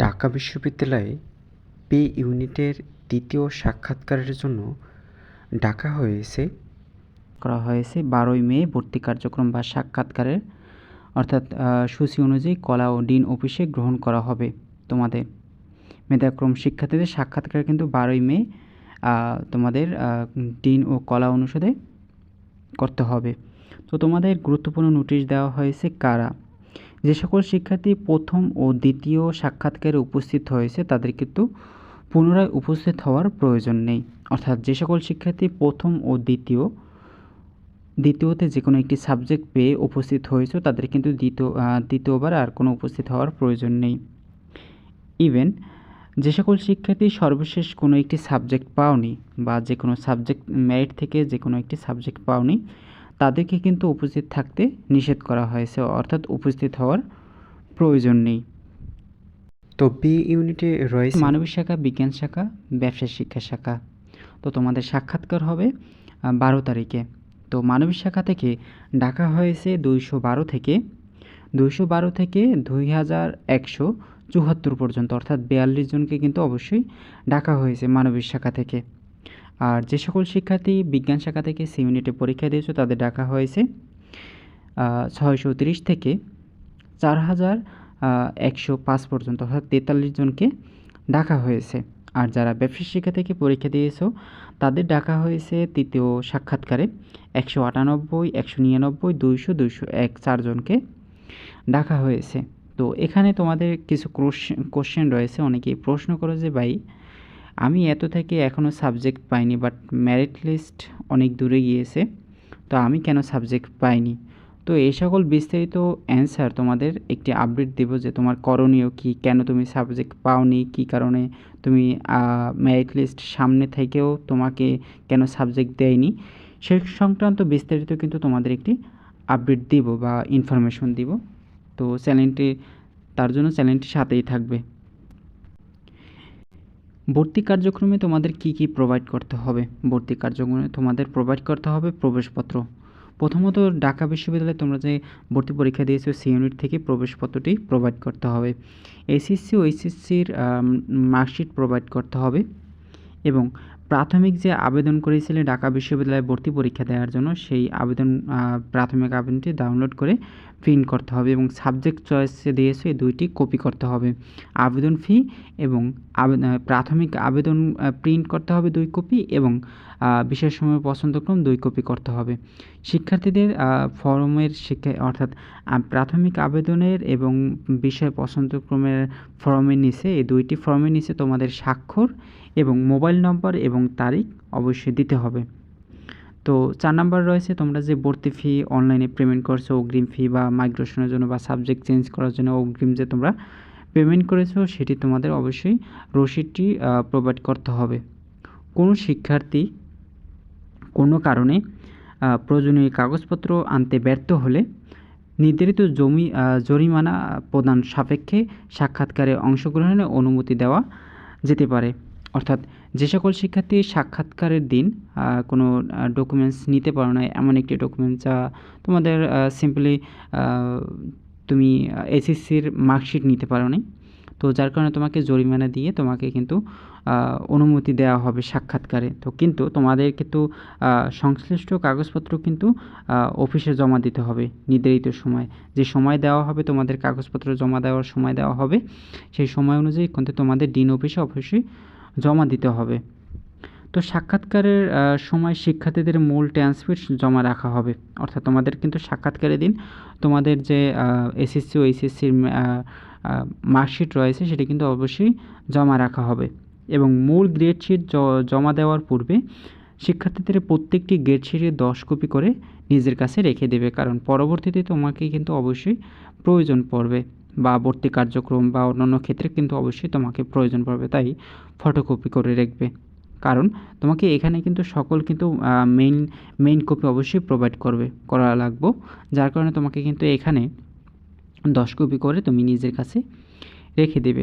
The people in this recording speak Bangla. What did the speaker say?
ঢাকা বিশ্ববিদ্যালয়ে পে ইউনিটের দ্বিতীয় সাক্ষাৎকারের জন্য ডাকা হয়েছে। করা হয়েছে বারোই মে ভর্তি কার্যক্রম বা সাক্ষাৎকারের। অর্থাৎ সূচি অনুযায়ী কলা ও ডিন অফিসে গ্রহণ করা হবে তোমাদের। মেধাক্রম শিক্ষার্থীদের সাক্ষাৎকার কিন্তু বারোই মে তোমাদের ডিন ও কলা অনুষদে করতে হবে। তো তোমাদের গুরুত্বপূর্ণ নোটিশ দেওয়া হয়েছে কারা? যে সকল শিক্ষার্থী প্রথম ও দ্বিতীয় সাক্ষাৎকারে উপস্থিত হয়েছে, তাদের কিন্তু পুনরায় উপস্থিত হওয়ার প্রয়োজন নেই। অর্থাৎ যে সকল শিক্ষার্থী প্রথম ও দ্বিতীয়, দ্বিতীয়তে যে কোনো একটি সাবজেক্ট পেয়ে উপস্থিত হয়েছে, তাদের কিন্তু দ্বিতীয় দ্বিতীয়বার আর কোনো উপস্থিত হওয়ার প্রয়োজন নেই। ইভেন যে সকল শিক্ষার্থী সর্বশেষ কোনো একটি সাবজেক্ট পাওনি বা যে কোনো সাবজেক্ট মেরিট থেকে যে কোনো একটি সাবজেক্ট পাওনি তাদেরকে কিন্তু উপস্থিত থাকতে নিষেধ করা হয়েছে অর্থাৎ উপস্থিত হওয়ার প্রয়োজন নেই। তো বি ইউনিটে রয়েছে মানবিক শাখা বিজ্ঞান শাখা ব্যবসা শিক্ষা শাখা। তো তোমাদের সাক্ষাৎকার হবে বারো তারিখে। তো মানবিক শাখা থেকে ডাকা হয়েছে দুইশো বারো থেকে দুইশো বারো থেকে দুই হাজার একশো চুয়াত্তর পর্যন্ত অর্থাৎ বিয়াল্লিশ জনকে কিন্তু অবশ্যই ডাকা হয়েছে মানবিক শাখা থেকে। আর যে সকল শিক্ষার্থী বিজ্ঞান শাখা থেকে সি ইউনিটে পরীক্ষা দিয়েছে, তাদের ডাকা হয়েছে ছয়শো তিরিশ থেকে চার হাজার একশো পাঁচ পর্যন্ত, অর্থাৎ তেতাল্লিশ জনকে ডাকা হয়েছে। আর যারা ব্যবসা শিক্ষা থেকে পরীক্ষা দিয়েছ, তাদের ডাকা হয়েছে তৃতীয় সাক্ষাৎকারে একশো আটানব্বই, একশো নিরানব্বই, দুইশো দুইশো এক চারজনকে ডাকা হয়েছে। তো এখানে তোমাদের কিছু কোশ্চেন রয়েছে। অনেকেই প্রশ্ন করে যে ভাই আমি এত থেকে এখনও সাবজেক্ট পাইনি বাট মেরিট লিস্ট অনেক দূরে গিয়েছে, তো আমি কেন সাবজেক্ট পাইনি? তো এই সকল বিস্তারিত অ্যান্সার তোমাদের একটি আপডেট দেব যে তোমার করণীয় কি, কেন তুমি সাবজেক্ট পাওনি, কি কারণে তুমি মেরিট লিস্ট সামনে থেকেও তোমাকে কেন সাবজেক্ট দেয়নি? সে সংক্রান্ত বিস্তারিত কিন্তু তোমাদের একটি আপডেট দিব বা ইনফরমেশন দিব। তো চ্যানেলটি তার জন্য চ্যানেলটি সাথেই থাকবে। ভর্তি কার্যক্রমে তোমাদের কি কি প্রোভাইড করতে হবে? ভর্তি কার্যক্রমে তোমাদের প্রোভাইড করতে হবে প্রবেশপত্র। প্রথমত ঢাকা বিশ্ববিদ্যালয়ে তোমরা যে ভর্তি পরীক্ষা দিয়েছ সি ইউনিট থেকে প্রবেশপত্রটি প্রোভাইড করতে হবে। এসএসসি ও এইচএসসির মার্কশিট প্রোভাইড করতে হবে এবং প্রাথমিক যে আবেদন করেছিলে ঢাকা বিশ্ববিদ্যালয়ে ভর্তি পরীক্ষা দেওয়ার জন্য, সেই আবেদন প্রাথমিক আবেদনটি ডাউনলোড করে প্রিন্ট করতে হবে এবং সাবজেক্ট চয়েসে দিয়েছে এই দুইটি কপি করতে হবে। আবেদন ফি এবং প্রাথমিক আবেদন প্রিন্ট করতে হবে দুই কপি এবং বিশেষ সময় পছন্দক্রম দুই কপি করতে হবে। শিক্ষার্থীদের ফর্মের শিক্ষা, অর্থাৎ প্রাথমিক আবেদনের এবং বিষয় পছন্দক্রমের ফর্মের নিচে, এই দুইটি ফর্মের নিচে তোমাদের স্বাক্ষর এবং মোবাইল নম্বর এবং তারিখ অবশ্যই দিতে হবে। তো চার নাম্বার রয়েছে, তোমরা যে ভর্তি ফি অনলাইনে পেমেন্ট করছ, অগ্রিম ফি বা মাইগ্রেশনের জন্য বা সাবজেক্ট চেঞ্জ করার জন্য অগ্রিম যে তোমরা পেমেন্ট করেছ, সেটি তোমাদের অবশ্যই রসিদটি প্রোভাইড করতে হবে। কোনো শিক্ষার্থী কোনো কারণে প্রয়োজনীয় কাগজপত্র আনতে ব্যর্থ হলে নির্ধারিত জমি জরিমানা প্রদান সাপেক্ষে সাক্ষাৎকারে অংশগ্রহণের অনুমতি দেওয়া যেতে পারে। অর্থাৎ যে সকল শিক্ষার্থী সাক্ষাৎকারের দিন কোনো ডকুমেন্টস নিতে পারো না, এমন একটি ডকুমেন্টস যা তোমাদের সিম্পলি তুমি এসএসসির মার্কশিট নিতে পারো নি। তো যার কারণে তোমাকে জরিমানা দিয়ে তোমাকে কিন্তু অনুমতি দেওয়া হবে সাক্ষাৎকারে। তো কিন্তু তোমাদের কিন্তু সংশ্লিষ্ট কাগজপত্র কিন্তু অফিসে জমা দিতে হবে নির্ধারিত সময়। যে সময় দেওয়া হবে, তোমাদের কাগজপত্র জমা দেওয়ার সময় দেওয়া হবে। সেই সময় অনুযায়ী কিন্তু তোমাদের ডিন অফিসে অবশ্যই জমা দিতে হবে। তো সাক্ষাৎকারের সময় শিক্ষার্থীদের মূল ট্রান্সক্রিপ্ট জমা রাখা হবে। অর্থাৎ তোমাদের কিন্তু সাক্ষাৎকারের দিন তোমাদের যে এসএসসি ও এইচএসসির মার্কশিট রয়েছে সেটি কিন্তু অবশ্যই জমা রাখা হবে। এবং মূল গ্রেড শিট জমা দেওয়ার পূর্বে শিক্ষার্থীদের প্রত্যেকটি গ্রেড শিটে দশ কপি করে নিজের কাছে রেখে দেবে। কারণ পরবর্তীতে তোমাকে কিন্তু অবশ্যই প্রয়োজন পড়বে। বা ভর্তি কার্যক্রম বা অন্যান্য ক্ষেত্রে কিন্তু অবশ্যই তোমাকে প্রয়োজন পড়বে, তাই ফটোকপি করে রাখবে। কারণ তোমাকে এখানে কিন্তু সকল কিন্তু মেইন মেইন কপি অবশ্যই প্রোভাইড করবে, করা লাগবো। যার কারণে তোমাকে কিন্তু এখানে দশ কপি করে তুমি নিজের কাছে রেখে দেবে।